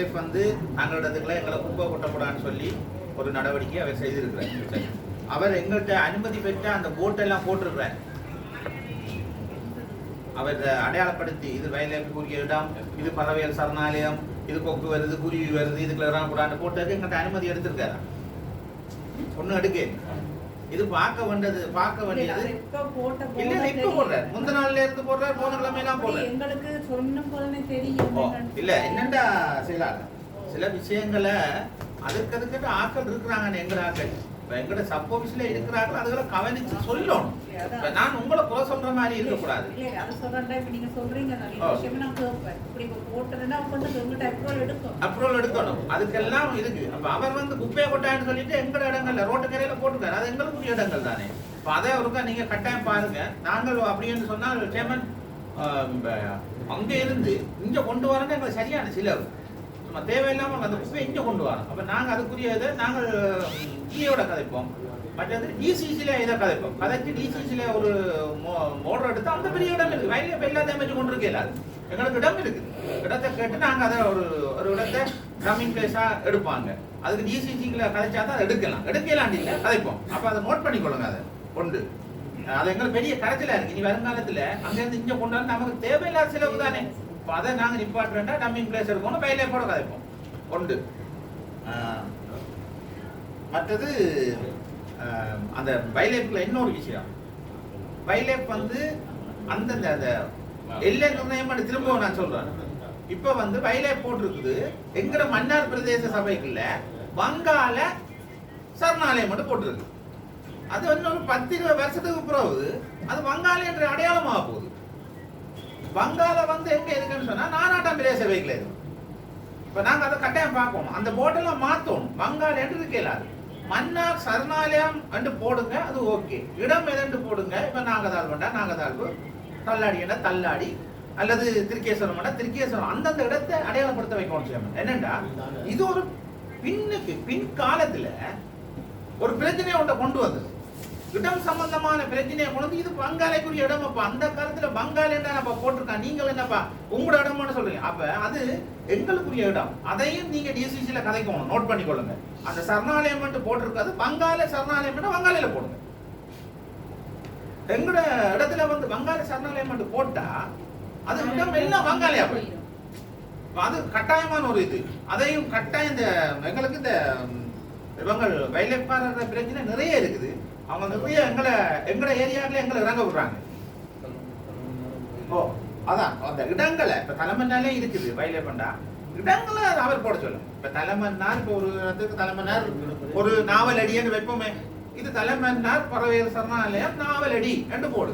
வைலைஃப் வந்து தங்களிடத்துக்குள்ள எங்களை குப்பை கொட்டக்கூடாதுன்னு சொல்லி ஒரு நடவடிக்கை அவர் செய்திருக்கிறார். அவர் எங்கள்கிட்ட அனுமதி பெற்ற அந்த போட்டெல்லாம் போட்டிருக்கிறார். அவர் அடையாளப்படுத்தி இது வயலுக்குரிய இடம் இது பறவைகள் சரணாலயம் இது கொக்கு வருது குருவி வருது இதுக்குள்ள இறங்கக்கூடாதுன்னு போட்டதுக்கு எங்கள்கிட்ட அனுமதி எடுத்திருக்காரு? ஒன்றும் எடுக்க இது பார்க்க வேண்டியது பார்க்க வேண்டியது இல்ல இப்ப போடுறாரு. முந்த நாள்ல இருந்து போடுறாரு போன கிழமையெல்லாம் அப்படி போடுறாரு. எங்களுக்கு சொன்ன போதுமே தெரியும். இல்ல என்னண்டா செய்யலாம் சில விஷயங்களை அதுக்கு அதுக்கு ஆட்கள் இருக்கிறாங்க எங்கட ஆட்கள் இப்ப எங்கட சப் ஆபீஸ்ல இருக்கிறாங்க அதுகளை கவனிச்சு சொல்லணும். இப்ப நான் உங்களை குறை சொல்ற மாதிரி இருக்கக்கூடாது. இல்ல, அது சொல்றேன்டா, இப்ப நீங்க சொல்றீங்க நான். இப்படி இப்ப போட்டதுன்னா வந்து எங்கள்ட்ட approval எடுக்கும். அப்ரூவல் எடுக்கணும். அதுக்கெல்லாம் இருக்கு அப்ப அவர் வந்து குப்பையை கொட்டான்னு சொல்லிட்டு எங்கட இடங்கள்ல ரோட்டு கரையில போட்டுருக்காரு. அது எங்களுக்குரிய இடங்கள் தானே. இப்ப அதை ஒருக்கா நீங்க கட்டாயம் பாருங்க. நாங்கள் அப்படின்னு சொன்னால் சேமன் அங்க இருந்து இங்க கொண்டு வரது எங்களுக்கு சரியான சிலவு. சும்மா தேவையில்லாம அந்த குப்பையை இங்க கொண்டு வரோம் அப்ப நாங்க அதுக்குரிய இதை நாங்கள் கீழோட கதைப்போம். மற்றது டிசிசில இதை கதைப்போம். கதைச்சு டிசிசில ஒரு மோட்டர் எடுத்து அந்த பெரிய இடம் இருக்கு. வயலில் இப்ப எல்லா டேமேஜ் கொண்டு இருக்கல எங்களுக்கு இடம் இருக்கு இடத்தை கேட்டு நாங்கள் அதை ஒரு ஒரு இடத்தை ட்ரம்மிங் பிளேஸா எடுப்பாங்க. அதுக்கு டிசிசிக்குள்ள கதைச்சா தான் எடுக்கலாம். எடுக்கலாம் இல்லை கதைப்போம். அப்போ அதை நோட் பண்ணிக்கொள்ளுங்க அதை. கொண்டு. அது எங்களுக்கு பெரிய கரைச்சலா இருக்கு. இனி வருங்காலத்துல அங்கேருந்து இங்கே கொண்டாலும் கொண்டு வந்து நமக்கு தேவையில்லாத செலவு தானே. இப்போ அதை நாங்கள் நிப்பாட்டுறேன்னா டம்மிங் பிளேஸ் எடுக்கணும் வயலே கூட கதைப்போம். கொண்டு. மற்றது அந்த பைலேப்பில் இன்னொரு விஷயம். பைலேப் வந்து அந்தந்த அந்த எல்லை நிர்ணயம் திரும்ப திரும்பவும் நான் சொல்றேன். இப்ப வந்து பைலேப் போட்டிருக்குது. எங்கிற மன்னார் பிரதேச சபைக்குள்ள வங்காள சரணாலயம் மட்டும் போட்டிருக்கு. அது வந்து ஒரு பத்து இருபது வருஷத்துக்கு பிறகு அது வங்காள என்ற அடையாளமாக போகுது. வங்காள வந்து எங்க இருக்குன்னு சொன்னா நானாட்டம் பிரதேச சபைக்குள்ள இருக்கு. இப்ப நாங்க அதை கட்டாயம் பார்க்கணும். அந்த போட்டெல்லாம் மாற்றணும் வங்காள என்று இருக்கலாது மன்னார் சரணாலயம் என்று போடுங்க அது ஓகே. இடம் எதென்று போடுங்க இப்ப நாகதாள் வேண்டாம் நாகதாழ்வு தள்ளாடி என்ன தள்ளாடி அல்லது திருக்கேஸ்வரம் வேண்டாம் திருக்கேஸ்வரம் அந்தந்த இடத்தை அடையாளப்படுத்த வைக்கணும் செய்யணும் என்னண்டா? இது ஒரு பின்னுக்கு பின் காலத்துல ஒரு பிரச்சனையை உன்ட்ட கொண்டு வந்தது. இடம் சம்பந்தமான பிரச்சனையை கொண்டு வந்து இது பங்காளைக்குரிய இடம் அப்ப அந்த காலத்துல பங்காளி என்ன நம்ம போட்டிருக்கான் நீங்கள் என்னப்பா? உங்களோட இடம்னு சொல்றீங்க. அப்ப அது எங்களுக்குரிய இடம். அதையும் நீங்க டிசிசில கதைக்கணும். நோட் பண்ணிக்கொள்ளுங்க. அந்த சரணாலயம் மட்டும் போட்டிருக்காது. பங்காள சரணாலயம் மட்டும் வங்காளையில போடுங்க. எங்களோட இடத்துல வந்து வங்காள சரணாலயம் மட்டும் போட்டா அது மட்டும் எல்லாம் வங்காளியா போயிடும். அது கட்டாயமான ஒரு இது. அதையும் கட்டாயம் இந்த எங்களுக்கு இந்த இவங்க வயலப்பாளர் பிரச்சனை நிறைய இருக்குது. அவங்க நிறைய எங்களை எங்கட ஏரியாவில் எங்களை இறங்க விடுறாங்க. ஓ அதான். அந்த இடங்களை இப்ப தலைமன்னாலே இருக்குது வயலேப்பண்டா இடங்களை அவர் போட சொல்லுங்க. இப்ப தலைமன்னார் இப்ப ஒரு இடத்துக்கு தலைமன்னார் ஒரு நாவல் அடின்னு வைப்போமே. இது தலைமன்னார் பறவையல் சரணாலயம் நாவல் அடி என்று போடு.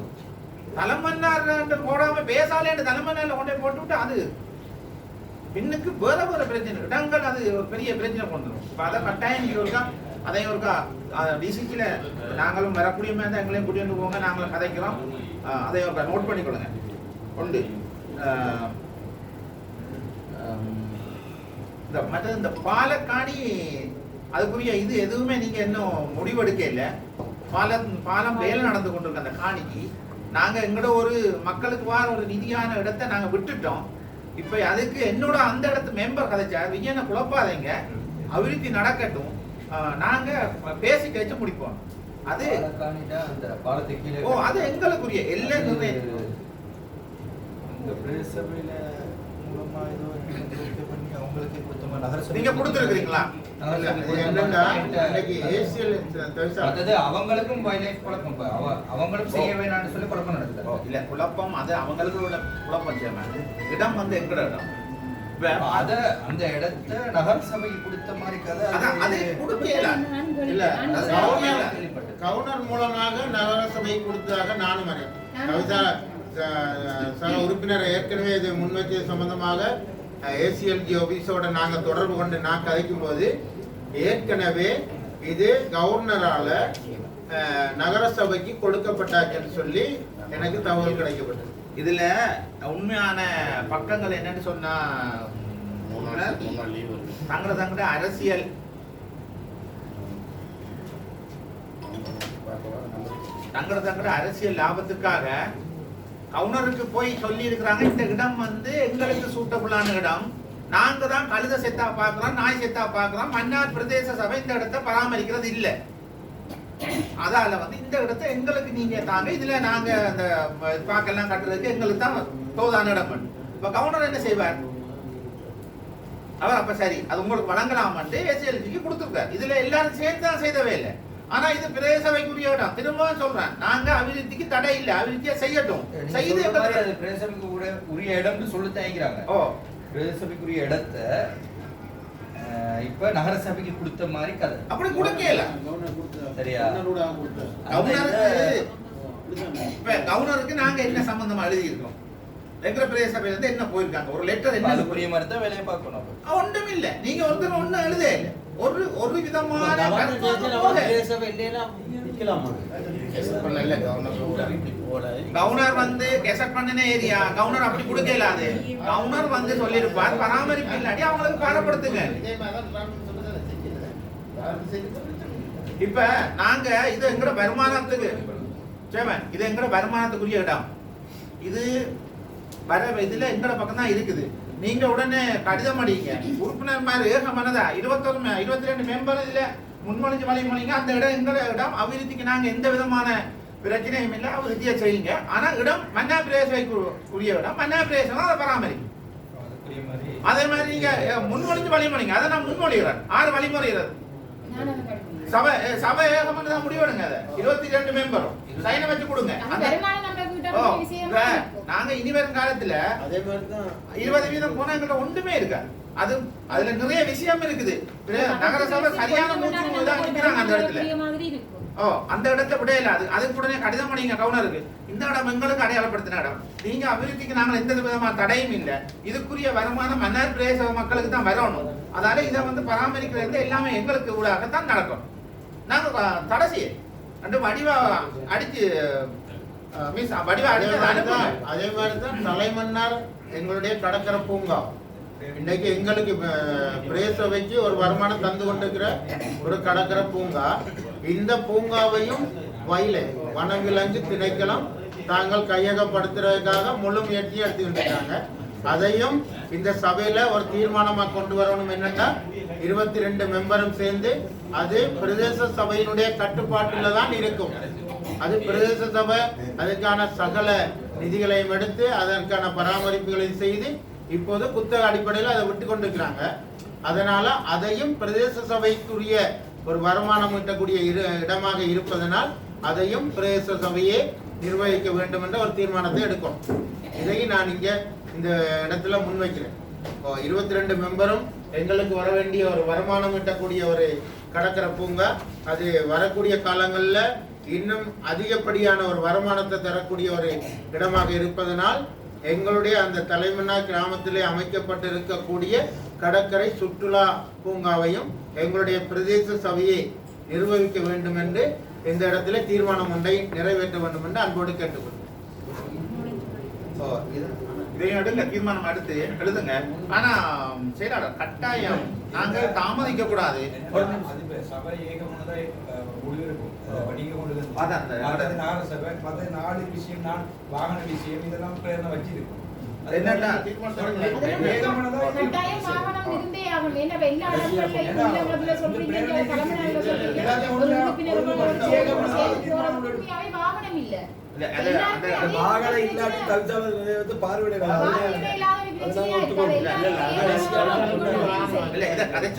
தலைமன்னார் என்று போடாம பேசாலே என்று தலைமன்னார்ல கொண்டே போட்டு விட்டு அது பின்னுக்கு வேற வேற பிரச்சனை. இடங்கள் அது ஒரு பெரிய பிரச்சனை கொண்டு வரும். இப்ப அதை கட்டாயம் இருக்கா? ஒருக்கா அதையும் ஒருக்கா டிசிசில நாங்களும் வரக்கூடிய மாதிரி எங்களையும் கூட்டிட்டு போங்க. நாங்களும் கதைக்கிறோம். அஹ் அதையும் ஒருக்கா நோட் பண்ணிக்கொள்ளுங்க. உண்டு. இந்த மற்றது இந்த பாலக்காணி அதுக்குரிய இது எதுவுமே நீங்க இன்னும் முடிவெடுக்க இல்லை. பாலம் பாலம் வேலை நடந்து கொண்டிருக்க அந்த காணிக்கு. நாங்க எங்கட ஒரு மக்களுக்கு வார ஒரு நிதியான இடத்தை நாங்க விட்டுட்டோம். இப்ப அதுக்கு என்னோட அந்த இடத்து மெம்பர் கதைச்சார் விஜயனை குழப்பாதீங்க. அபிவிருத்தி நடக்கட்டும். நாங்க பேசி கழிச்சு முடிப்போம். அது ஓ அது எங்களுக்குரிய எல்லா நிர்ணயம் இந்த பிரதேச ஏதோ நிர்ணயம் பண்ணி அவங்களுக்கே கொடுத்த மாதிரி நகர சபை நீங்க கொடுத்துருக்கீங்களா அதாவது அவங்களுக்கும் குழப்பம். செய்ய வேணாம்னு சொல்லி குழப்பம் நடக்குது. இல்ல குழப்பம் அது அவங்களுக்குள்ள குழப்பம் செய்யணும் இடம் வந்து எங்கட இடம்? அத அந்த இடத்த நகர சபைக்கு கொடுத்த மாதிரி கதை அது கொடுக்கல. இல்ல. கவர்னர் மூலமாக நகரசபை கொடுத்ததாக நானும் அறியேன் கவிதா உறுப்பினர் ஏற்கனவே இது முன்வைச்சது சம்பந்தமாக ஏசிஎல்ஜி ஆபீஸோட நாங்க தொடர்பு கொண்டு நான் கதைக்கும் போது ஏற்கனவே இது கவர்னரால நகரசபைக்கு கொடுக்கப்பட்டாச்சுன்னு சொல்லி எனக்கு தகவல் கிடைக்கப்பட்டது. இதுல உண்மையான பக்கங்கள் என்னன்னு சொன்னா தங்கட தங்கட அரசியல். தங்கட தங்கட அரசியல் லாபத்துக்காக கவுனருக்கு போய் சொல்லி இருக்கிறாங்க இந்த இடம் வந்து எங்களுக்கு சூட்டபுளான இடம். நாங்க தான் கழுத செத்தா பார்க்கிறோம் நாய் செத்தா பார்க்கிறோம் மன்னார் பிரதேச சபை இந்த இடத்தை பராமரிக்கிறது இல்ல. அதால வந்து இந்த இடத்தை எங்களுக்கு நீங்க தாங்க இதுல நாங்க அந்த பாக்கெல்லாம் கட்டுறதுக்கு எங்களுக்கு தான் தோதான இடம் இப்ப கவுனர் என்ன செய்வார்? அவர் அப்ப சரி அது உங்களுக்கு வழங்கலாமன்ட்டு எஸ்எல்ஜிக்கு கொடுத்துருக்காரு. இதுல எல்லாரும் சேர்ந்து தான் செய்தவே இல்லை. ஆனா இது பிரதேச சபைக்குரிய இடம் திரும்பவும் சொல்றேன். நாங்க அபிவிருத்திக்கு தடை இல்லை. அபிவிருத்தியை செய்யட்டும். செய்து கூட உரிய இடம்னு சொல்லி தயங்கிறாங்க. ஓ. பிரதேசபைக்குரிய இடத்த இப்ப நகரசபைக்கு கொடுத்த மாதிரி கதை. அப்படி கொடுக்கல. சரியா? கவர்னருக்கு இப்ப கவர்னருக்கு நாங்க என்ன சம்பந்தமா எழுதி இருக்கோம் எங்க பிரதேச சபையில இருந்து என்ன போயிருக்காங்க? ஒரு லெட்டர் என்ன அதுக்குரிய மாதிரி தான் வேலையை பார்க்கணும். ஒண்ணும் இல்ல. நீங்க ஒருத்தர் ஒண்ணும் எழுதே இல்ல. ஒரு ஒரு விதமான. கவர்னர் வந்து கெசட் பண்ணின ஏரியா. கவர்னர் அப்படி கொடுக்க இல்லாது கவர்னர் வந்து சொல்லியிருப்பார். பராமரிப்பு இல்லாட்டி அவங்களுக்கு பாரப்படுத்துங்க. இப்ப நாங்க இது எங்கட வருமானத்துக்கு சேவன் இது எங்கட வருமானத்துக்குரிய இடம். இது வர இதுல எங்கட பக்கம் தான் இருக்குது. நீங்க உடனே கடிதம் அடிங்க. உறுப்பினர் மாதிரி ஏகமானதா? இருபத்தொரு இருபத்தி ரெண்டு மெம்பர் இதுல முன்மொழிஞ்சு வழிமொழிங்க. அந்த இடம் எங்கட இடம் அபிவிருத்திக்கு நாங்க எந்த விதமான பிரச்சனையும் இல்லை. அபிவிருத்தியை செய்யுங்க. ஆனா இடம் மன்னா பிரதேச உரிய இடம். மன்னா பிரதேசம் தான் அதை பராமரிக்கும் அதே மாதிரி நீங்க முன்மொழிஞ்சு வழிமொழிங்க. அதை நான் முன்மொழிகிறேன். ஆறு வழிமுறைகிறது சபை சபை ஏகமனு தான் முடிவெடுங்க அதை. இருபத்தி ரெண்டு மெம்பரும் சைனை வச்சு கொடுங்க. நாங்க இனி வரும் காலத்துல அதே தான் இருபது வீதம் போனா எங்கள்ட்ட ஒன்றுமே இருக்காது. அது அதுல நிறைய விஷயம் இருக்குது. நகரசபை சரியான மூச்சு தான் நிக்கிறாங்க அந்த இடத்துல. ஓ அந்த இடத்த விடையில அது அதுக்கு உடனே கடிதம் பண்ணீங்க கவுனருக்கு. இந்த இடம் எங்களுக்கு அடையாளப்படுத்தின இடம். நீங்க அபிவிருத்திக்கு நாங்கள் எந்த விதமான தடையும் இல்லை. இதுக்குரிய வருமானம் மன்னார் பிரதேச மக்களுக்கு தான் வரணும். அதால இதை வந்து பராமரிக்கிறது எல்லாமே எங்களுக்கு ஊடாகத்தான் நடக்கும். நாங்க தடை செய்ய. ரெண்டு வடிவா அடிச்சு அதே மாதிரி தான் தலைமன்னார் எங்களுடைய கடற்கரை பூங்கா. இன்னைக்கு எங்களுக்கு அஹ், பிரேசபைக்கு ஒரு வருமானம் தந்து கொண்டிருக்கிற ஒரு கடற்கரை பூங்கா. இந்த பூங்காவையும் வயலை வனவிலங்கு திணைக்களம் தாங்கள் கையகப்படுத்துறதுக்காக முழு முயற்சி எடுத்துக்கிட்டு இருக்காங்க அதையும் இந்த சபையில ஒரு தீர்மானமா கொண்டு வரணும் என்னன்னா இருபத்தி ரெண்டு மெம்பரும் சேர்ந்து அது பிரதேச சபையினுடைய கட்டுப்பாட்டுல தான் இருக்கும். அது பிரதேச சபை அதுக்கான சகல நிதிகளையும் எடுத்து அதற்கான பராமரிப்புகளையும் செய்து இப்போது புத்தக அடிப்படையில் அதை விட்டு கொண்டிருக்கிறாங்க. அதனால அதையும் பிரதேச சபைக்குரிய ஒரு வருமானம் ஈட்டக்கூடிய இரு இடமாக இருப்பதனால் அதையும் பிரதேச சபையே நிர்வகிக்க வேண்டும் என்ற ஒரு தீர்மானத்தை எடுக்கும் இதையும் நான் இங்கே இந்த இடத்துல முன்வைக்கிறேன். இருபத்தி ரெண்டு மெம்பரும் எங்களுக்கு வர வேண்டிய ஒரு வருமானம் ஈட்டக்கூடிய ஒரு கடற்கரை பூங்கா. அது வரக்கூடிய காலங்களில் இன்னும் அதிகப்படியான ஒரு வருமானத்தை தரக்கூடிய ஒரு இடமாக இருப்பதனால் எங்களுடைய அந்த தலைமன்னா கிராமத்திலே அமைக்கப்பட்டு இருக்கக்கூடிய கடற்கரை சுற்றுலா பூங்காவையும் எங்களுடைய பிரதேச சபையை நிர்வகிக்க வேண்டும் என்று இந்த இடத்துல தீர்மானம் ஒன்றை நிறைவேற்ற வேண்டும் என்று அன்போடு கேட்டுக்கொள்கிறேன். ஓ, இது இதையும் எடுங்க தீர்மானம் எடுத்து எழுதுங்க. ஆனா செயலாளர் கட்டாயம் நாங்கள் தாமதிக்க கூடாது. சபை ஏகமானதா அஹ், முடிவெடுக்கும் அஹ், நீங்க கொண்டு வந்து- அதான் நாலு சபை மற்ற நாலு விஷயம் நான் வாகன விஷயம் இதெல்லாம் பிரேரணை வச்சிருக்கோம் வாகனம் இல்ல. வாகனம் இல்லாட்டி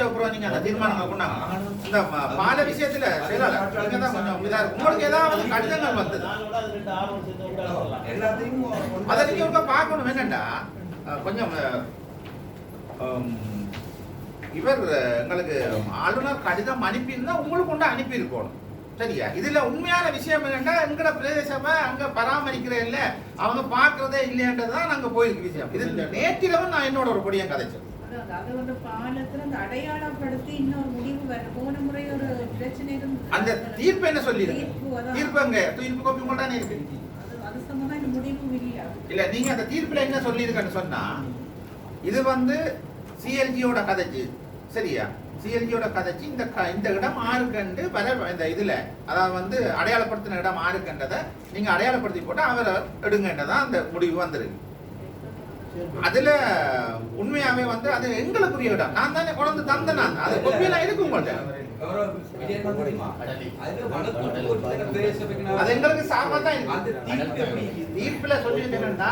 அப்புறம் நீங்க அந்த தீர்மானம் இந்த ம- பால விஷயத்துல. உங்களுக்கு ஏதாவது கடிதங்கள் வந்தது? எல்லாத்தையும் அதை நீங்க பார்க்கணும். என்னண்டா கொஞ்சம் இவர் எங்களுக்கு ஆளுநர் கடிதம் அனுப்பியிருந்தா உங்களுக்கு கொண்டு அனுப்பியிருக்கணும். சரியா? இதுல உண்மையான விஷயம் என்னன்னா எங்கட பிரதேசமா அங்க பராமரிக்கிற இல்ல. அவங்க பாக்குறதே இல்லையன்றதுதான் நாங்க போயிருக்கு விஷயம். இது நேற்றிரவும் நான் என்னோட ஒரு பொடியை கதைச்சேன். அதாவது அது வந்து பாலத்துல அந்த அடையாளப்படுத்தி இன்னொரு முடிவு வர போன முறை ஒரு பிரச்சனை அந்த தீர்ப்பு என்ன சொல்லிருக்கு தீர்ப்பு அங்க தீர்ப்பு காப்பி உங்கள்ட்ட இருக்கு. அது சம்பந்தமா இந்த முடிவு இல்ல இல்ல நீங்க அந்த தீர்ப்புல என்ன சொல்லியிருக்கன்னு சொன்னா இது வந்து சிஎல்ஜியோட கதைச்சு சரியா? சிஎல்ஜியோட கதைச்சு இந்த க- இந்த இடம் ஆறுக்கண்டு வர இந்த இதுல அதாவது வந்து அடையாளப்படுத்தின இடம் ஆறுக்கண்டதை நீங்க அடையாளப்படுத்தி போட்டு அவரை எடுங்கன்றதான் அந்த முடிவு வந்திருக்கு. அதுல உண்மையாவே வந்து அது எங்களுக்குரிய இடம். நான் தானே கொண்டு தந்த நான். அது கொப்பியெல்லாம் இருக்கு நான் அது எங்களுக்கு சார்பா தான்? தீர்ப்புல சொல்லிட்டு என்னன்னா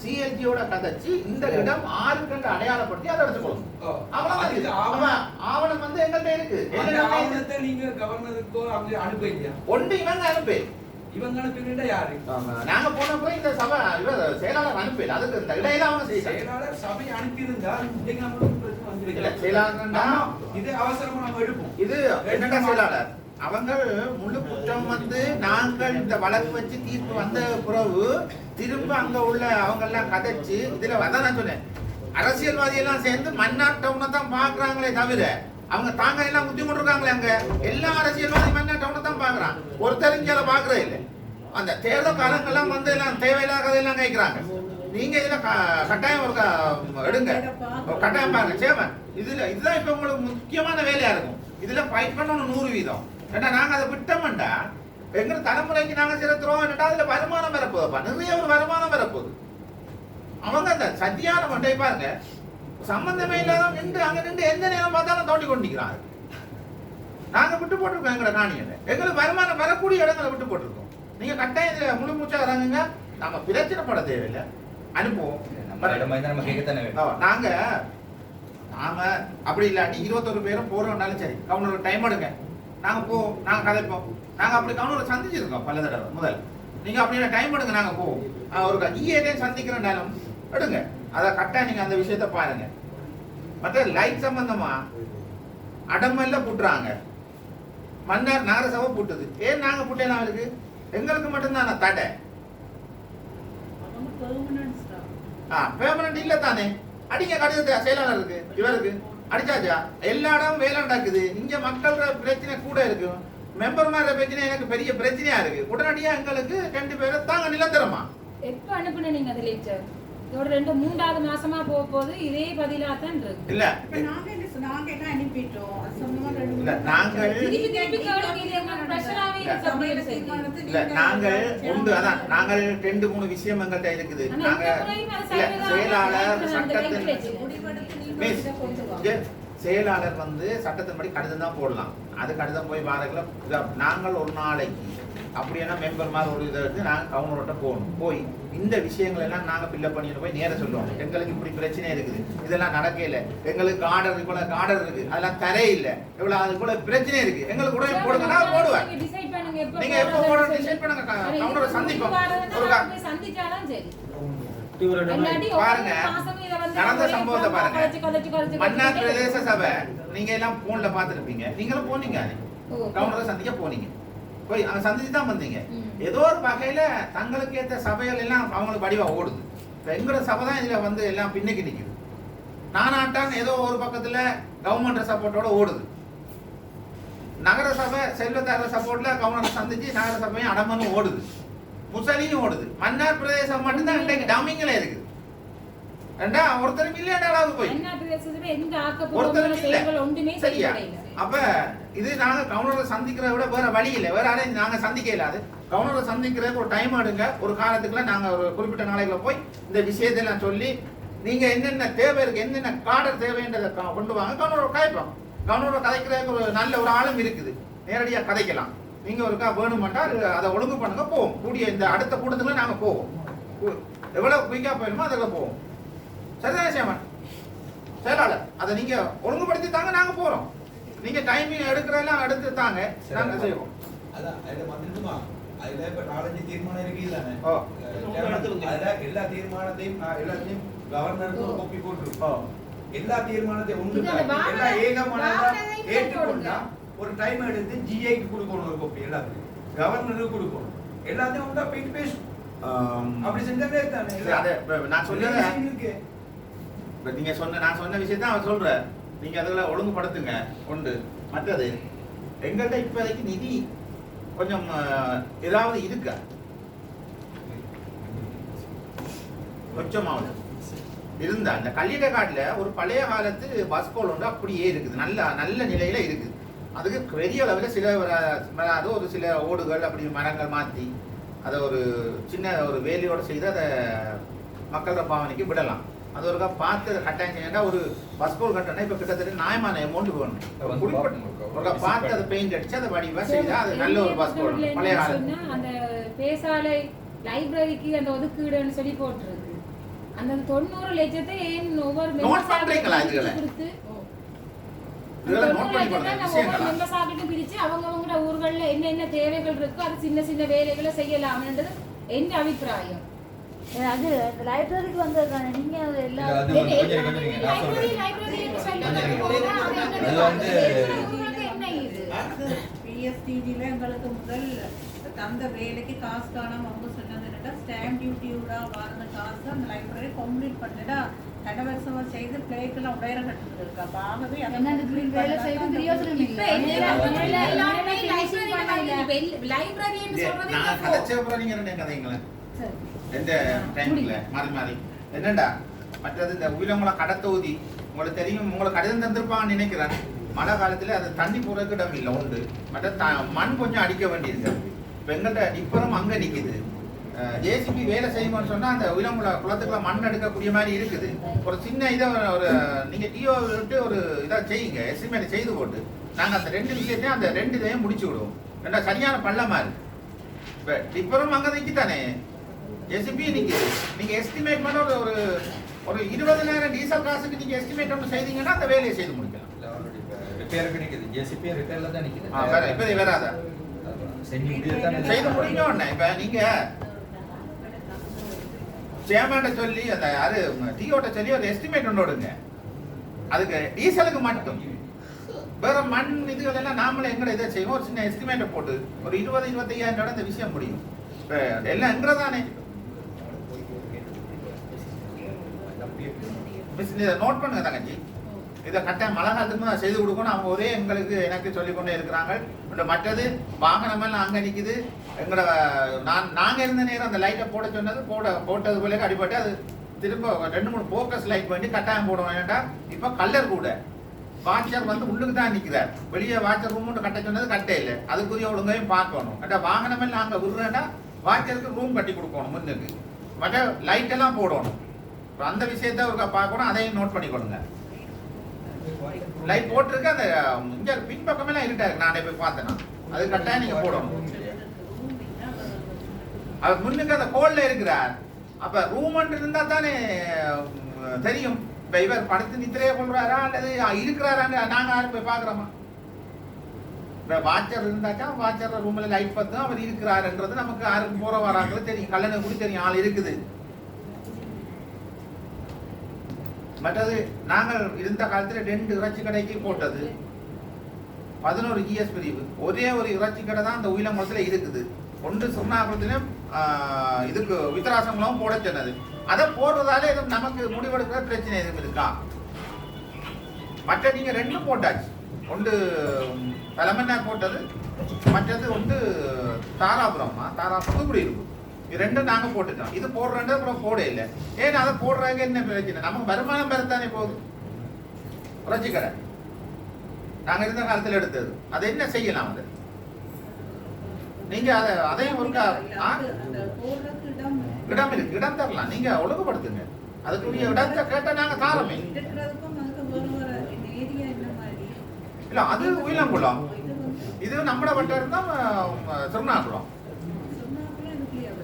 சிஎல்ஜியோட கதைச்சு இந்த இடம் ஆறுக்கு அடையாளப்படுத்தி அதை எடுத்துக்கொள்ளும். ஓ, அவ்வளவுதான். ஆவணம் வந்து எங்கள்ட்ட இருக்கு. ஆவணத்தை நீங்க கவர்னருக்கோ அங்க அனுப்புவீங்க ஒன்று இவங்க அனுப்பி. இவங்க அனுப்புகின்ற யாரு? நாங்க போனப்போ இந்த சபை செயலாளர் அனுப்பி அதுக்கு இந்த இடையில அவங்க செயலாளர் சபை அனுப்பியிருந்தா. செயலாளர்னா ஆமா, இது அவசரமா நம்ம எடுப்போம். இது என்னடா செயலாளர்? அவங்க முழு குற்றம் வந்து நாங்கள் இந்த வழக்கு வச்சு தீர்ப்பு வந்த பிறகு திரும்ப அங்க உள்ள அவங்க எல்லாம் கதைச்சு இதுல அதான் நான் சொன்னேன். அரசியல்வாதி எல்லாம் சேர்ந்து மன்னார் டவுனை தான் பாக்குறாங்களே தவிர அவங்க தாங்க எல்லாம் குத்தி கொண்டிருக்காங்களே அங்க. எல்லா அரசியல்வாதி மன்னார் டவுனை தான் பாக்குறான் ஒருத்தர் இங்கே பாக்குறே இல்லை. அந்த தேர்தல் காலங்கள்லாம் வந்து எல்லாம் தேவையில்லாததெல்லாம் கேட்கிறாங்க. நீங்க இதுல க- கட்டாயம் ஒரு எடுங்க. ஒரு கட்டாயம் பாருங்க சேவன் இதுல இதுதான் இப்ப உங்களுக்கு முக்கியமான வேலையா இருக்கும். இதுல ஃபைட் பண்ணணும் நூறு வீதம். ஏன்னா நாங்க அதை விட்டோம்டா எங்க தலைமுறைக்கு நாங்க செலுத்துறோம் என்னடா அதுல வருமானம் வரப்போகுதுப்பா நிறைய ஒரு வருமானம் வரப்போகுது அவங்க அந்த சத்தியான மண்டை பாருங்க. சம்பந்தமே இல்லாத நின்று அங்க நின்று எந்த நேரம் பார்த்தாலும் தோண்டி கொண்டிருக்கிறாங்க. நாங்க விட்டு போட்டிருக்கோம் எங்களை காணியில எங்களுக்கு வருமானம் வரக்கூடிய இடங்களை விட்டு போட்டிருக்கோம். நீங்க கட்டாயம் இதுல முழு மூச்சா இறங்குங்க. நம்ம பிரச்சனை பட தேவையில்லை. அனுப்புவோம். நாங்க நாம அப்படி இல்லாட்டி இருபத்தொரு பேரும் போறோம்னாலும் சரி. கவுனர் டைம் எடுங்க. நாங்க போவோம் நாங்க கதைப்போம். நாங்க அப்படி கவுனரை சந்திச்சிருக்கோம் பல தடவை முதல். நீங்க அப்படியே டைம் எடுங்க நாங்க போவோம். ஒரு ஈஏடே சந்திக்கிறனாலும் எடுங்க. அதை கரெக்டா நீங்க அந்த விஷயத்த பாருங்க. மற்ற லைட் சம்பந்தமா அடமெல்லாம் புட்டுறாங்க. மன்னார் நகரசபை புட்டுது. ஏன் நாங்க புட்டேனா இருக்கு? எங்களுக்கு மட்டும்தான் தடை? ஆ பெர்மனன்ட் இல்ல தானே அடிங்க கடிதத்தை செயலாளருக்கு இவருக்கு. அடிச்சாச்சா? எல்லா இடமும் வேலை நடக்குது. இங்க மக்களோட பிரச்சனை கூட இருக்கு. மெம்பர் மாதிரி பிரச்சனை எனக்கு பெரிய பிரச்சனையா இருக்கு. உடனடியா எங்களுக்கு ரெண்டு பேரும் தாங்க நிலந்தரமா எப்ப அனுப்புன நீங்க அது லெட்டர் இதோட ரெண்டு மூன்றாவது மாசமா போக போகுது. இதே பதிலா தான் இருக்கு. இல்ல. இப்ப நாங்க என்ன நாங்க எல்லாம் அனுப்பிட்டோம்? இல்ல, நாங்கள் என்ன இல்ல. நாங்கள் ஒன்று அதான் செயலாளர் நாங்கள் ரெண்டு மூணு விஷயம் எங்கள்கிட்ட இருக்குது. நாங்க. செயலாளர் சட்டத்தின் மிஸ், செயலாளர் வந்து சட்டத்தின்படி கடிதம் தான் போடலாம். அது கடிதம் போய் வாரங்கள நாங்கள் ஒரு நாளைக்கு அப்படின்னா மெம்பர் மாதிரி ஒரு இதை எடுத்து நாங்கள் கவுனரோட்ட போகணும். போய் இந்த விஷயங்கள் எல்லாம் நாங்கள் ஃபில்லப் பண்ணிட்டு போய் நேர சொல்லுவோம் எங்களுக்கு இப்படி பிரச்சனை இருக்குது. இதெல்லாம் நடக்கல. எங்களுக்கு ஆர்டர் இவ்வளவு ஆர்டர் இருக்கு. அதெல்லாம் தரே இல்லை இவ்வளவு அது கூட பிரச்சனை இருக்கு. எங்களுக்கு உடனே போடுங்க நான் போடுவேன். நீங்க எப்ப போடுறது decide பண்ணுங்க. இதுக்கு சந்திப்போம். சந்திச்சாதான் சரி. பாருங்க, நடந்த சம்பவத்தை பாருங்க. மன்னார் பிரதேச சபை நீங்க எல்லாம் போன்ல பாத்துருப்பீங்க நீங்களும் போனீங்க. கவுண்டரை சந்திக்க போனீங்க. போய் அங்க சந்திச்சு தான் வந்தீங்க. ஏதோ ஒரு வகையில தங்களுக்கு ஏத்த சபைகள் எல்லாம் அவங்களுக்கு வடிவா ஓடுது. எங்களோட சபை தான் இதுல வந்து எல்லாம் பின்னுக்கு நிக்குது. நானாட்டான் ஏதோ ஒரு பக்கத்துல கவர்மெண்ட் சப்போர்ட்டோட ஓடுது. நகர சபை செல்வத்தார சப்போர்ட்ல கவர்னரை சந்திச்சு நகர சபையும் அடமனும் ஓடுது. முசலியும் ஓடுது. மன்னார் பிரதேசம் மட்டும்தான் இன்றைக்கு டம்மிங்ல இருக்குது. ரெண்டா ஒருத்தர் மில்லியன் அளவுக்கு போய்? ஒருத்தரும் இல்ல. சரியா? அப்ப இது நாங்க கவுனரை சந்திக்கிறத விட வேற வழி இல்லை. வேற யாரையும் நாங்க சந்திக்க இல்லாது கவுனரை சந்திக்கிறதுக்கு ஒரு டைம் எடுங்க. ஒரு காலத்துக்குள்ள நாங்க ஒரு குறிப்பிட்ட நாளைக்குள்ள போய் இந்த விஷயத்தெல்லாம் சொல்லி நீங்க என்னென்ன தேவை இருக்கு என்னென்ன கார்டர் தேவைன்றதை கொண்டு வாங்க. கவுனரோட கதைப்போம். கவுனரோட கதைக்கிறதுக்கு ஒரு நல்ல ஒரு ஆளும் இருக்குது. நேரடியா கதைக்கலாம். நீங்க ஒருக்கா வேணுமெண்டா அதை ஒழுங்கு பண்ணுங்க போவோம். கூடிய இந்த அடுத்த கூட்டத்துக்குள்ள நாங்க போவோம். எவ்வளவு குயிக்கா போயிடுமோ அதில் போவோம். சரிதானே சேமன்? செயலாளர் அதை நீங்க ஒழுங்குபடுத்தி தாங்க நாங்க போறோம். நீங்க டைமிங் எடுக்கிறதெல்லாம் எடுத்து தாங்க நாங்க செய்வோம். அதான் அதுல இப்ப நாலஞ்சு தீர்மானம் இருக்கு தானே. அதுல எல்லா தீர்மானத்தையும் நான் எல்லாத்தையும் கவர்னருக்கு ஓ. போட்டுருக்கோம் எல்லா தீர்மானத்தையும் ஒன்று வாகனத்தையும் ஏற்றுக்கொண்டா ஒரு டைம் எடுத்து ஜிஐக்கு கொடுக்கணும் ஒரு கோப்பி எல்லாத்துக்கும். கவர்னருக்கு கொடுக்கணும். எல்லாத்தையும் ஒன்றா போயிட்டு பேசும் அப்படி செஞ்சாலே தானே? நான் சொன்னதை இருக்கு. இப்ப நீங்க சொன்ன நான் சொன்ன விஷயத்தான் அவன் சொல்றேன் நீங்க அதில் ஒழுங்குபடுத்துங்க. ஒன்று மற்றது எங்கள்கிட்ட இப்போதைக்கு நிதி கொஞ்சம் ஏதாவது இருக்கா? கொஞ்சமாவது. இருந்தா இந்த கல்லிட காட்டுல ஒரு பழைய காலத்து பஸ் போல் ஒன்று அப்படியே இருக்குது. நல்ல நல்ல நிலையில இருக்குது. அதுக்கு பெரிய அளவில் சில வர- வராது ஒரு சில ஓடுகள் அப்படி மரங்கள் மாற்றி அதை ஒரு சின்ன ஒரு வேலியோட செய்து அதை மக்களோட பாவனைக்கு விடலாம். அது ஒருக்கா பார்த்து அதை கட்டாயம் செய்யண்டா ஒரு பஸ் கோல் கட்டணம் இப்போ கிட்டத்தட்ட நியாயமான அமௌண்ட் வேணும். ஒருக்கா பார்த்து அதை பெயிண்ட் அடிச்சு அதை வடிவா செய்தா அது நல்ல ஒரு பஸ் கோல் என்ன பழைய அந்த பேசாலை லைப்ரரிக்கு அந்த ஒதுக்கீடுன்னு சொல்லி போட்டிருக்கு. அந்த தொண்ணூறு லட்சத்தை ஏன் ஒவ்வொரு? கொடுத்து இதெல்லாம் தொண்ணூறு நோட் பண்ணி லட்சத்தை கொடுங்க நம்ம விஷயங்களா members ஆளுக்கும் பிரிச்சு அவங்கவங்களோட ஊர்கள்ல என்னென்ன தேவைகள் இருக்கோ அது சின்ன சின்ன வேலைகளை செய்யலாம்ன்றது என் அபிப்பிராயம். அது அந்த லைப்ரரிக்கு வந்து நீங்க என்ன பிஎஸ்டிஜில எங்களுக்கு முதல் தந்த வேலைக்கு காசு காணாம அவங்க சொன்னதுன்னா ஸ்டாம்ப் டியூட்டியோட வாங்கின காசு அந்த லைப்ரரி கம்ப்ளீட் பண்ணிட்டா கடை வருஷமா செய்து பிளேக்கெல்லாம் உடையிற கட்டுறது இருக்கு அப்ப ஆகவே என்னடா மற்றது இந்த உயிரவங்கள கடத்தொகுதி உங்களுக்கு தெரியும் உங்களுக்கு கடிதம் தந்திருப்பாங்கன்னு நினைக்கிறேன். மழை காலத்துல அது தண்ணி போறதுக்கு இடம் இல்லை உண்டு. மற்ற மண் கொஞ்சம் அடிக்க வேண்டியிருக்கு இப்போ எங்கள்கிட்ட டிப்பரும் அங்க நிக்குது. ஜேசிபி வேலை செய்யணும்னு சொன்னா அந்த உயிரங்குள குளத்துக்குள்ள மண் எடுக்கக்கூடிய மாதிரி இருக்குது. ஒரு சின்ன இதை ஒரு நீங்க டிஓ விட்டு ஒரு இதை செய்யுங்க எஸ்டிமேட் செய்து போட்டு நாங்க அந்த ரெண்டு விஷயத்தையும் அந்த ரெண்டு இதையும் முடிச்சு விடுவோம். ரெண்டா சரியான பள்ளமா இருக்கு. இப்போ டிப்பரும் அங்க நிக்குதானே? எஸ்பி நிக்குது. நீங்க எஸ்டிமேட் பண்ண ஒரு ஒரு ஒரு இருபதனாயிரம் டீசல் காசுக்கு நீங்க எஸ்டிமேட் ஒன்று செய்தீங்கன்னா அந்த வேலையை செய்து முடிக்கலாம். ரிப்பேருக்கு நிக்குது. ஜேசிபி ரிப்பேர்ல தான் நிக்குது. ஆ, வேற இப்போ முடியத்தானே செய்து முடிஞ்ச உடனே இப்ப நீங்க சேமாண்ட சொல்லி அந்த அது டிஓட்ட சொல்லி ஒரு எஸ்டிமேட் ஒன்று விடுங்க அதுக்கு டீசலுக்கு மட்டும். வேற மண் இதுகள் எல்லாம் நாமளே எங்கட இதை செய்வோம். ஒரு சின்ன எஸ்டிமேட்டை போட்டு ஒரு இருபது இருபத்தையாயிரம் இந்த விஷயம் முடியும். இப்ப எல்லாம் எங்கிறதானே மிஸ் இதை நோட் பண்ணுங்க தங்கச்சி. இதை கட்டாயம் மழை காலத்துக்கு செய்து கொடுக்கணும். அவங்க ஒரே எங்களுக்கு எனக்கு சொல்லிக்கொண்டே இருக்கிறாங்க. மற்றது வாகனமெல்லாம் அங்கே நிற்கிது எங்களோட நான் நாங்கள் இருந்த நேரம் அந்த லைட்டை போட சொன்னது போட போட்டது போல அடிபட்டு அது திரும்ப ரெண்டு மூணு ஃபோக்கஸ் லைட் பண்ணி கட்டாயம் போடுவோம் ஏன்டா இப்போ கல்லர் கூட. வாட்சர் வந்து உள்ளுக்கு தான் நிற்கிறார் வெளியே வாட்சர் ரூம் கட்ட சொன்னது கட்டே இல்லை. அதுக்குரிய ஒழுங்கையும் பார்க்கணும். ஏன்டா வாகனமெல்லாம் அங்கே விடுறேன்டா வாட்சருக்கு ரூம் கட்டி கொடுக்கணும் முன்னுக்கு. மற்ற லைட்டெல்லாம் போடணும். அந்த விஷயத்த ஒரு பார்க்கணும். அதையும் நோட் பண்ணி கொடுங்க லைட் போட்டிருக்கு அந்த இங்க பின்பக்கமே எல்லாம் இருட்டா இருக்கு. நானே போய் பார்த்தேன்னா அது கட்டாயம் நீங்க போடணும். அவர் முன்னுக்கு அந்த கோல்ல இருக்கிறார். அப்ப ரூம் இருந்தா தானே தெரியும். இப்ப இவர் படுத்து நித்திரைய கொள்றாரா அல்லது இருக்கிறாரான்னு நாங்க யாரும் போய் பாக்குறோமா இப்ப வாட்சர் இருந்தாச்சா வாட்சர் ரூம்ல லைட் பார்த்து அவர் இருக்கிறாருன்றது நமக்கு யாருக்கு போற வராங்கிறது தெரியும். கல்லணை கூட தெரியும் ஆள் இருக்குது. மற்றது நாங்கள் இருந்த காலத்துல ரெண்டு இறைச்சி கடைக்கு போட்டது. பதினோரு ஜிஎஸ் பிரிவு. ஒரே ஒரு இறைச்சி கடை தான் அந்த உயிலங்குளத்துல இருக்குது. ஒன்று சுண்ணாகுளத்திலும் இதுக்கு வித்தராசங்களும் போட சொன்னது. அதை போடுறதால எதுவும் நமக்கு முடிவெடுக்கிற பிரச்சனை எதுவும் இருக்கா? மற்ற நீங்க ரெண்டும் போட்டாச்சு. ஒன்று தலைமன்னார் போட்டது. மற்றது ஒன்று தாராபுரம்மா. தாரா புதுக்குடி இருக்கும். இது ரெண்டும் நாங்க போட்டுட்டோம். இது போடுறேன் அப்புறம் போட இல்லை. ஏன்னா அதை போடுறாங்க என்ன பிரச்சனை? நமக்கு வருமானம் பெறத்தானே போகுது. உறைச்சி கடை. நாங்க இருந்த காலத்துல எடுத்தது. அதை என்ன செய்யலாம் அது? நீங்க அதை அதையும் ஒருக்கா இடம் இருக்கு. இடம் தரலாம். நீங்க ஒழுங்குபடுத்துங்க. அதுக்குரிய இடத்தை கேட்ட நாங்க தாரமே. இல்ல அது உயிலங்குளம் இது இது நம்மள வட்டம் தான் திருநாகுளம்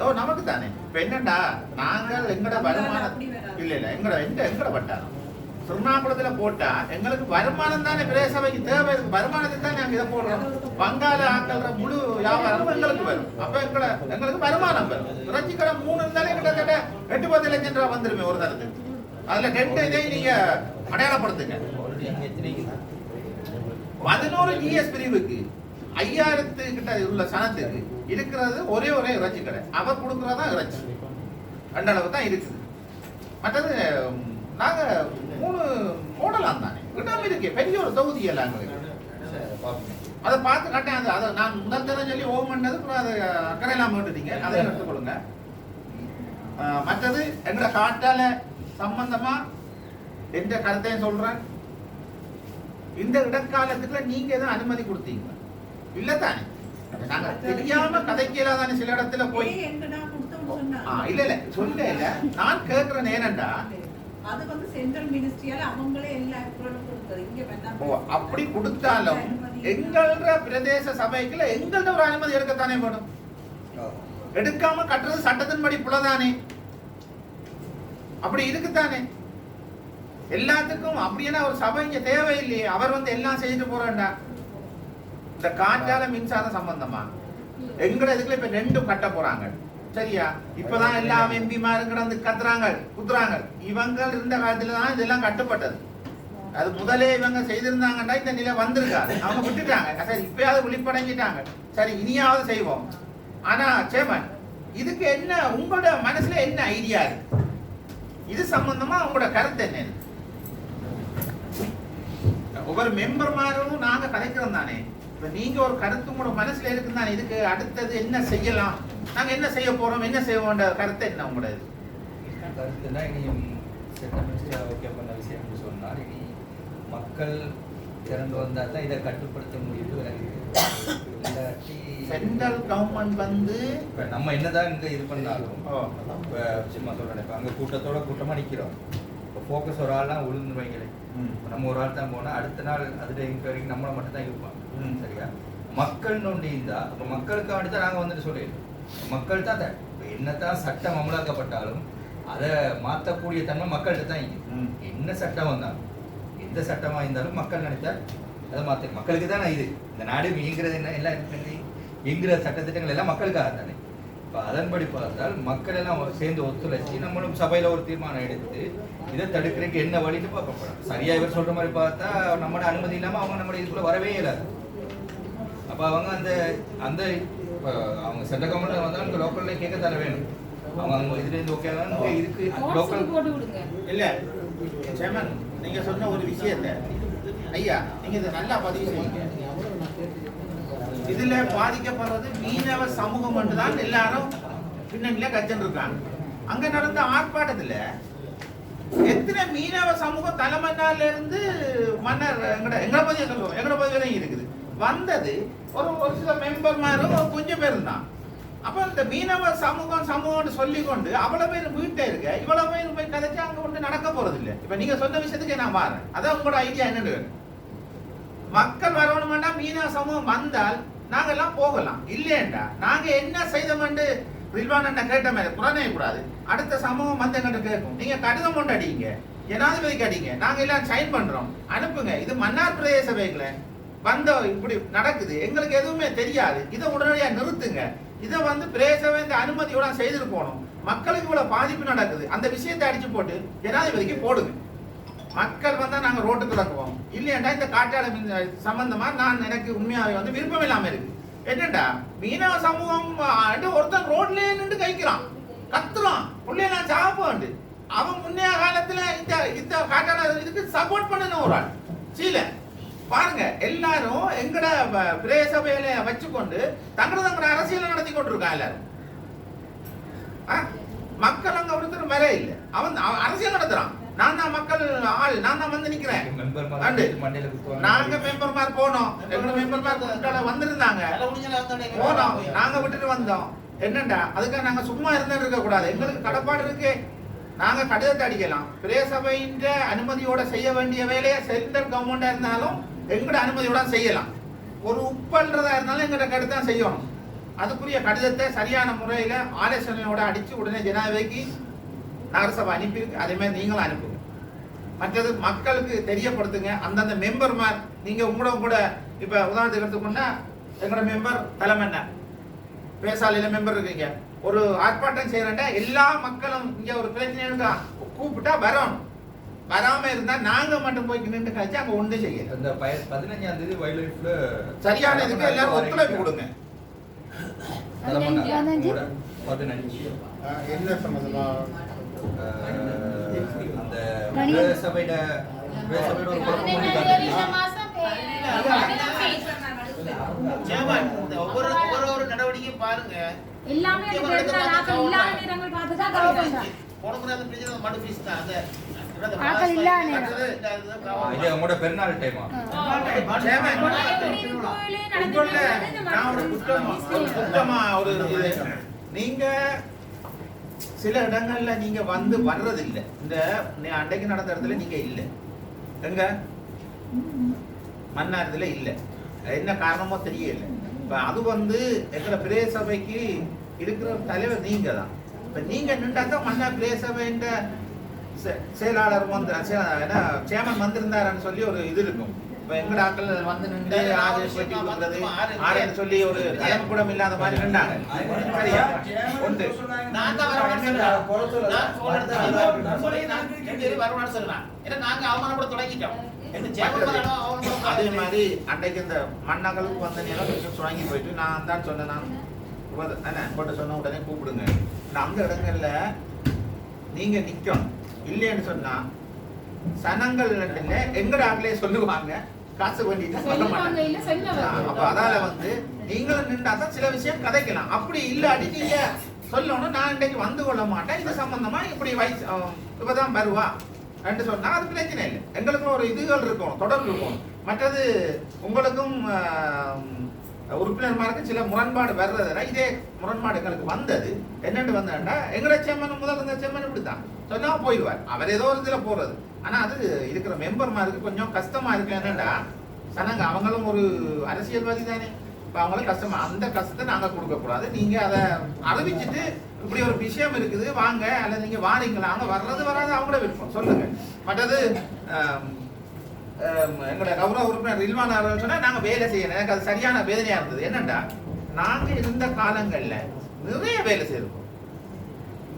ஓ நமக்கு தானே இப்ப என்னடா? நாங்கள் எங்கட வருமானம் இல்ல இல்ல எங்கட எங்க எங்கட வட்டாரம்? திருநாக்குளத்துல போட்டா எங்களுக்கு வருமானம் தானே பிரதேசபைக்கு தேவை இருக்கு வருமானத்துக்கு தான் நாங்க இதை போடுறோம். வங்காள ஆக்கள்ற முழு வியாபாரம் எங்களுக்கு வரும். அப்ப எங்களை எங்களுக்கு வருமானம் வரும். இறைச்சி கடை மூணு இருந்தாலே கிட்டத்தட்ட எட்டு பத்து லட்சம் ரூபாய் வந்துருமே ஒரு தரத்துக்கு. அதுல ரெண்டு இதையும் நீங்க அடையாளப்படுத்துங்க. பதினோரு ஜிஎஸ் பிரிவுக்கு ஐயாயிரத்து கிட்ட உள்ள சனத்துக்கு இருக்கிறது ஒரே ஒரே இறைச்சி கடை. அவர் கொடுக்கறதா இறைச்சி. ரெண்டு அளவு தான் இருக்குது. மற்றது உம், நாங்க மூணு போடலாம் தானே. இடம் இருக்கு பெரிய ஒரு தொகுதி எல்லாம் எங்களுக்கு அதை பார்த்து கட்டேன். அது அதை நான் முதல் தடவை சொல்லி ஓம் பண்ணது அப்புறம் அதை அக்கறையெல்லாம் விட்டுட்டீங்க அதை எடுத்துக்கொள்ளுங்க. மற்றது எங்களை காட்டால சம்பந்தமா எந்த கருத்தையும் சொல்றேன். இந்த இடக்காலத்துக்குள்ள நீங்க எதுவும் அனுமதி கொடுத்தீங்க. இல்ல தானே. நாங்க தெரியாம கதைக்கல தானே சில இடத்துல போய் இல்ல இல்ல சொல்ல இல்ல. நான் கேட்கிற நேரம்டா அது வந்து சென்ட்ரல் மினிஸ்ட்ரியால அவங்களே எல்லா கொடுத்தது. இங்க வேண்டாம் ஓ அப்படி கொடுத்தாலும் எங்கள பிரதேச சபைக்குள்ள எங்கள்ட்ட ஒரு அனுமதி எடுக்கத்தானே வேணும்? எடுக்காம கட்டுறது சட்டத்தின்படி புலதானே? அப்படி இருக்குதானே எல்லாத்துக்கும் அப்படின்னா ஒரு சபை இங்க தேவையில்லையே. அவர் வந்து எல்லாம் செய்துட்டு போறேன்டா இந்த காற்றால மின்சாரம் சம்பந்தமா? எங்கட இதுக்குள்ள இப்ப ரெண்டும் கட்ட போறாங்க? சரியா? இப்பதான் எல்லா எம்பிமாரும் கிடந்து கத்துறாங்க குத்துறாங்க. இவங்க இருந்த காலத்துல தான் இதெல்லாம் கட்டுப்பட்டது. அது முதலே இவங்க செய்திருந்தாங்கன்னா இந்த நிலை வந்திருக்காது. அவங்க விட்டுட்டாங்க. சரி இப்பயாவது விழிப்படைஞ்சிட்டாங்க. சரி இனியாவது செய்வோம். ஆனா சேமன் இதுக்கு என்ன உங்களோட மனசுல என்ன ஐடியா இருக்கு இது சம்பந்தமா உங்களோட கருத்து என்ன ஒவ்வொரு மெம்பர்மாரும் நாங்க கலைக்கிறோம் தானே. இப்ப நீங்க ஒரு கருத்து உங்களோட மனசுல இருக்கு தானே இதுக்கு அடுத்தது என்ன செய்யலாம்? நாங்க என்ன செய்ய போறோம்? என்ன செய்வோன்ற கருத்து என்ன உங்களோட இது? கருத்துனா மினிஸ்டர் ஓகே பண்ண விஷயம் சொன்னால் இனி மக்கள் திறந்து வந்தால் தான் இதை கட்டுப்படுத்த இல்லாட்டி சென்ட்ரல் கவர்மெண்ட் வந்து இப்போ நம்ம என்னதான் இங்கே இது பண்ணாலும் இப்போ சும்மா சொல்கிறேன் இப்போ அங்கே கூட்டத்தோட கூட்டமாக நிற்கிறோம் இப்போ ஃபோக்கஸ் ஒரு ஆள்லாம் இப்ப நம்ம ஒரு ஆள் தான் போனால் அடுத்த நாள் அதில் என்கொயரிக்கு நம்மளை மட்டும் தான் இருப்பாங்க. ம். சரியா? மக்கள் நோண்டி இருந்தா அப்போ மக்களுக்கு வேண்டி தான் நாங்கள் வந்துட்டு சொல்லிடுறோம். மக்கள் தான் இப்போ என்னத்தான் சட்டம் அமலாக்கப்பட்டாலும் அதை மாற்றக்கூடிய தன்மை மக்கள்கிட்ட தான் இருக்குது ம். என்ன சட்டம் வந்தாலும் எந்த சட்டமாக இருந்தாலும் மக்கள் நினைத்தா அதை மாற்ற மக்களுக்கு தானே இது. இந்த நாடு இயங்குறது என்ன எல்லாம் இயங்குற சட்டத்திட்டங்கள் எல்லாம் மக்களுக்காக தானே இப்போ அதன்படி பார்த்தால் மக்கள் எல்லாம் சேர்ந்து ஒத்துழைச்சி நம்மளும் சபையில் ஒரு தீர்மானம் எடுத்து இதை தடுக்கிறதுக்கு என்ன வழின்னு பார்க்க போகிறோம் சரியா இவர் சொல்ற மாதிரி பார்த்தா நம்மளோட அனுமதி இல்லாமல் அவங்க நம்ம இதுக்குள்ள வரவே இயலாது. அப்போ அவங்க அந்த அந்த இப்ப அவங்க சென்ட்ரல் கவர்மெண்ட் வந்தாலும் இங்கே லோக்கல்ல கேட்க தர வேணும். அவங்க அவங்க இதுலேருந்து ஓகே தான் இதுக்கு லோக்கல் வாட்ஸ்அப் போட்டு விடுங்க. இல்ல சேமன் நீங்க சொன்ன ஒரு விஷயத்த ஐயா நீங்க இதை நல்லா பதிவு செய்யுங்க. இதுல பாதிக்கப்படுறது மீனவ சமூகம் தான் எல்லாரும் பின்னணியில கச்சன் இருக்காங்க. அங்க நடந்த ஆர்ப்பாட்டத்துல எத்தனை மீனவ சமூகம் தலைமன்னால இருந்து மன்னர் எங்கட எங்கட பகுதியை சொல்லுவோம் எங்கட பகுதி வரையும் இருக்குது. வந்தது. ஒரு ஒரு சில மெம்பர்மாரும் கொஞ்சம் பேர் தான். அப்போ இந்த மீனவ சமூகம் சமூகம்னு சொல்லி கொண்டு அவ்வளவு பேர் வீட்டை இருக்க இவ்வளோ பேர் போய் கதைச்சு அங்கே ஒன்று நடக்க போகிறது இல்லை இப்போ நீங்கள் சொன்ன விஷயத்துக்கு நான் மாறேன் அதான் உங்களோட ஐடியா என்னன்னு மக்கள் வரணுமெண்டா மீனவ சமூகம் வந்தால் நாங்க எல்லாம் போகலாம். இல்லையேண்டா நாங்கள் என்ன செய்தோம்ண்டு ரில்வான் கேட்ட மாதிரி புறநே கூடாது. அடுத்த சமூகம் வந்து எங்கிட்ட கேட்கும். நீங்கள் கடிதம் கொண்டு அடிங்க. ஜனாதிபதிக்கு அடிங்க. நாங்கள் எல்லாம் சைன் பண்ணுறோம் அனுப்புங்க. இது மன்னார் பிரதேச சபைகளை வந்த இப்படி நடக்குது. எங்களுக்கு எதுவுமே தெரியாது. இதை உடனடியாக நிறுத்துங்க. இதை வந்து பிரேசவே இந்த அனுமதியோட செய்துட்டு போகணும். மக்களுக்கு இவ்வளவு பாதிப்பு நடக்குது. அந்த விஷயத்தை அடிச்சு போட்டு ஜனாதிபதிக்கு போடுங்க. மக்கள் வந்தா நாங்க ரோட்டு திறக்குவோம் இல்லையாண்டா இந்த காற்றாலை சம்பந்தமா நான் எனக்கு உண்மையாவே வந்து விருப்பம் இல்லாம இருக்கு. என்னடா மீனவ சமூகம் ஒருத்தன் ரோட்லயே நின்று கைக்கிறான் கத்துறான். புள்ளைய நான் சாப்பாண்டு அவன் முன்னைய காலத்துல இந்த இந்த காற்றாலை இதுக்கு சப்போர்ட் பண்ணணும் ஒரு ஆள். சீலை. பாருங்க எல்லாரும் எங்கட ப- பிரதேச சபையில வச்சுக்கொண்டு தங்கட தங்கட அரசியலை நடத்தி கொண்டிருக்கான் எல்லாரும். ஆ? மக்கள் அங்க ஒருத்தர் வர இல்ல. அவன் அவன் அரசியல் நடத்துறான். நான் தான் மக்கள் ஆள் நான் தான் வந்து நிக்கிறேன். நாங்க மெம்பர் மாதிரி போனோம். எங்க மெம்பர் மாதிரி வந்திருந்தாங்க. போனோம். நாங்க விட்டுட்டு வந்தோம். என்னண்டா? அதுக்காக நாங்க சும்மா இருந்துட்டு இருக்க கூடாது. எங்களுக்கு கடப்பாடு இருக்கு. நாங்க கடிதத்தை அடிக்கலாம். பிரேசபையின் அனுமதியோட செய்ய வேண்டிய வேலையை சென்ட்ரல் கவர்மெண்டா இருந்தாலும் எங்கட அனுமதியோட செய்யலாம். ஒரு உப்பல்றதா இருந்தாலும் எங்கிட்ட கடிதம் தான் செய்யணும். அதுக்குரிய கடிதத்தை சரியான முறையில் ஆலோசனையோட அடித்து உடனே ஜனாதிபதிக்கு நகரசபை அனுப்பியிருக்கு. அதேமாதிரி நீங்களும் அனுப்புங்க. மற்றது மக்களுக்கு தெரியப்படுத்துங்க. அந்தந்த மெம்பர்மார் நீங்கள் உங்களோட கூட இப்போ உதாரணத்துக்கு எடுத்துக்கொண்டா எங்களோட மெம்பர் தலைமன்னர் பேசாலையில் மெம்பர் இருக்கீங்க. ஒரு ஆர்ப்பாட்டம் செய்கிறேன்டா எல்லா மக்களும் இங்கே ஒரு பிரச்சனை இருக்கா கூப்பிட்டா வரணும். வராம இருந்தா நாங்க மட்டும் போய் நின்று கழிச்சு அங்க ஒன்று செய்யல. அந்த பய- பதினஞ்சாம் தேதி வைல்ட் லைஃப்ல சரியான இதுக்கு எல்லாரும் ஒத்துழைப்பு கொடுங்க. பதினஞ்சு. என்ன சம்பந்தமா? அந்த பிரதேசபையில பிரதேசபையில ஒரு இந்த ஒவ்வொரு பாருங்க. எல்லாமே அந்த இடத்துல நாங்கள் இல்லாத நேரங்கள் பார்த்து தான் கவர் பண்றோம் போனமுறை அந்த பிரச்சனை மடு ஃபீஸ் தான். அந்த ஆக்கள் இது பெருநாள் டைமா இது. நீங்க சில இடங்கள்ல நீங்க வந்து வர்றது இல்ல இந்த நீ அன்றைக்கு நடந்த இடத்துல நீங்க இல்ல. எங்க? மன்னாரத்துல இல்ல. என்ன காரணமோ தெரியல. இப்ப அது வந்து எங்களை பிரதேச சபைக்கு இருக்கிற தலைவர் நீங்க தான் இப்ப நீங்க நின்றா தான் மன்னார் பிரதேச சபைன்ற செயலாளர் வந்து என்ன சேமன் வந்திருந்தாருன்னு சொல்லி ஒரு இது இருக்கும். இப்ப எங்கட ஆட்கள் வந்து நின்று ஆதேஷ் பற்றி கொடுக்குறது ஆரேன்னு சொல்லி ஒரு கலம்புடம் இல்லாத மாதிரி நின்றாங்க. சரியா? உண்டு. நான் தான் வரணும்னு சொல்றேன். வரணும்னு சொல்றேன். ஏன்னா நாங்க அவமானப்பட தொடங்கிட்டோம். அதே. மாதிரி அன்றைக்கு இந்த மண்ணகலுக்கு வந்த கொஞ்சம் சுவாங்கி போயிட்டு நான் தான் சொன்னேன்? நான் என்ன போட்டு சொன்ன உடனே கூப்பிடுங்க. நான் அந்த இடங்கள்ல நீங்க நிக்கணும். இல்லைன்னு சொன்னா சனங்கள் இல்ல எங்கட ஆட்களே சொல்லுவாங்க. காசு பண்ணிட்டு சொல்ல மாட்டாங்க. அப்ப அதால வந்து நீங்களும் நின்றா தான் சில விஷயம் கதைக்கலாம். அப்படி இல்லாட்டி நீங்க சொல்லணும் நான் இன்றைக்கு வந்து கொள்ள மாட்டேன். இது சம்பந்தமா இப்படி வயசு இப்பதான் வருவா. என்று சொன்னா அது பிரச்சனை இல்லை. எங்களுக்கும் ஒரு இதுகள் இருக்கும் தொடர்பு இருக்கும் மற்றது உங்களுக்கும் உறுப்பினர்மாருக்கு சில முரண்பாடு வர்றதுனா இதே முரண்பாடு எங்களுக்கு வந்தது. என்னென்னு வந்தேன்டா எங்களோட செம்மன் முதல் இருந்த சேமன் இப்படி தான் சொன்னா போயிடுவார். அவர் ஏதோ ஒரு இதில் போடுறது ஆனால் அது இருக்கிற மெம்பர்மாருக்கு கொஞ்சம் கஷ்டமாக இருக்கு. என்னடா சனங்க அவங்களும் ஒரு அரசியல்வாதி தானே. இப்போ அவங்களும் கஷ்டமா? அந்த கஷ்டத்தை நாங்கள் கொடுக்கக்கூடாது. நீங்கள் அதை அறிவிச்சிட்டு இப்படி ஒரு விஷயம் இருக்குது வாங்க. அல்லது நீங்கள் வாரீங்களா? அங்க வர்றது வராது. அவங்கள விருப்பம். சொல்லுங்கள் மற்றது எங்களோட கௌரவ உறுப்பினர் ரில்வான் அவர்கள் சொன்னா நாங்க வேலை செய்யணும் எனக்கு அது சரியான வேதனையா இருந்தது. என்னண்டா? நாங்க இருந்த காலங்கள்ல நிறைய வேலை செய்திருக்கோம்.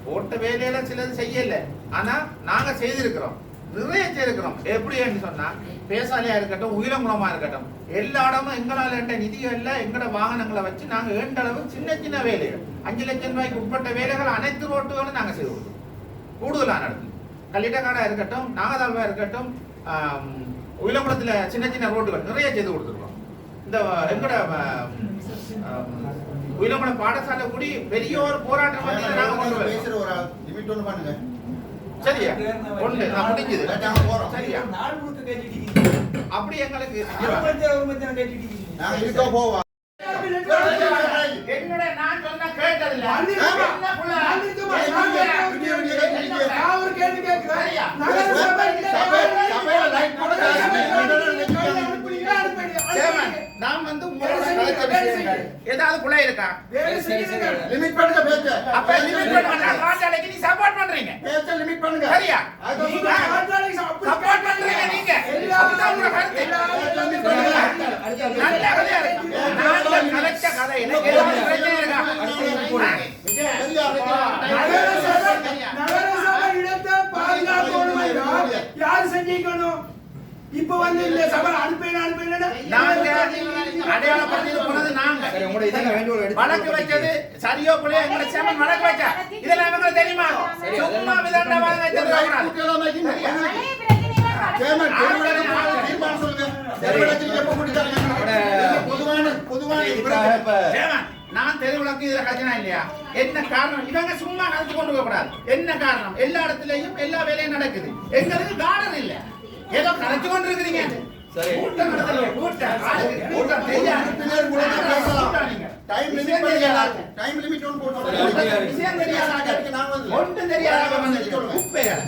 போட்ட வேலையில சிலது செய்யல. ஆனா நாங்க செய்திருக்கிறோம். நிறைய செய்திருக்கிறோம். எப்படின்னு சொன்னா பேசாலையாக இருக்கட்டும் உயிரங்குளமா இருக்கட்டும் எல்லா இடமும் எங்களால் என்ற நிதிகள்ல எங்கட வாகனங்களை வச்சு நாங்க ஏண்ட அளவு சின்ன சின்ன வேலைகள் அஞ்சு லட்சம் ரூபாய்க்கு உட்பட்ட வேலைகள் அனைத்து ரோட்டுகளும் நாங்க செய்து கொடுத்தோம். கூடுதலான இடத்துல கல்லிட்டக்காடா இருக்கட்டும் நாகதாழ்வா இருக்கட்டும் உயிலங்குளத்துல சின்ன சின்ன ரோட்டுகள் நிறைய செய்து கொடுத்துருக்கோம். இந்த எங்கட உயிலங்குளம் பாடசாலை கூடி பெரிய ஒரு போராட்டம் வந்து இதை நாங்க கொண்டு வரோம். பேசுற ஒரு லிமிட் ஒன்று பண்ணுங்க. சரியா? ஒன்று நான் முடிஞ்சது. இல்லாட்டி நாங்க போறோம். சரியா? நாள் முழுக்க கேட்டுட்டு இருக்கீங்க. அப்படி எங்களுக்கு அரை மணி நேரம், ஒரு மணி நேரம் கேட்டுட்டு இருக்கீங்க. நாங்க இருக்கோம் போவோம் என்னோட நான் சொன்ன கேட்டதில்ல வந்திருக்கோமா? என்ன புள்ள? வந்திருக்கோமா? என்ன நான் ஒரு கேள்வி கேட்கிறேன். சரியா? நகர சபை சபை- சபையில லைட் போட காசு அனுப்புறீங்களா, அனுப்புறீங்களா? நான் வந்து உங்களோட விஷயங்கள். ஏதாவது புள்ள இருக்கா. லிமிட் பண்ணுங்க பேச்ச. அப்ப லிமிட் பண்ண பாஞ்சாலைக்கு நீ சப்போர்ட் பண்றீங்க. பேச்ச லிமிட் பண்ணுங்க. சரியா? சப்போர்ட் பண்றீங்க நீங்க. உங்க கருத்து. நல்ல கதையா இருக்கு. நாங்கள் கலைச்ச கதையில ஏதாவது பிரச்சனை இருக்கா? இடத்தை என்றால் யார் செஞ்சிக்கணும் இப்ப வந்து இந்த சபை அனுப்பின அனுப்பினா நாங்க அடையாளப்படுத்தி போனது நாங்க. வழக்கு வச்சது சரியோ பிள்ளையோ எங்களை சேமன் வழக்கு வச்சா இதெல்லாம் இவங்களுக்கு தெரியுமா? சும்மா விதண்ட வழக்கு வச்சிருக்காங்க சேமன் தீர்மானம் சொல்லுங்க. தெருவிளக்கு எப்ப முடிச்சாங்க பொதுவான பொதுவான நான் தெருவிளக்கு இதுல கட்சினா இல்லையா? என்ன காரணம்? இவங்க சும்மா கலந்து கொண்டு போக கூடாது என்ன காரணம்? எல்லா இடத்துலயும் எல்லா வேலையும் நடக்குது. எங்களுக்கு காரணம் இல்ல. ஏதோ கலைச்சு கொண்டு இருக்கிறீங்க. டைம் லிமிட் தெரியாது. டைம் லிமிட் ஒன்று போட்டு விஷயம் தெரியாத. ஒன்றும் தெரியாத. குப்பைகள்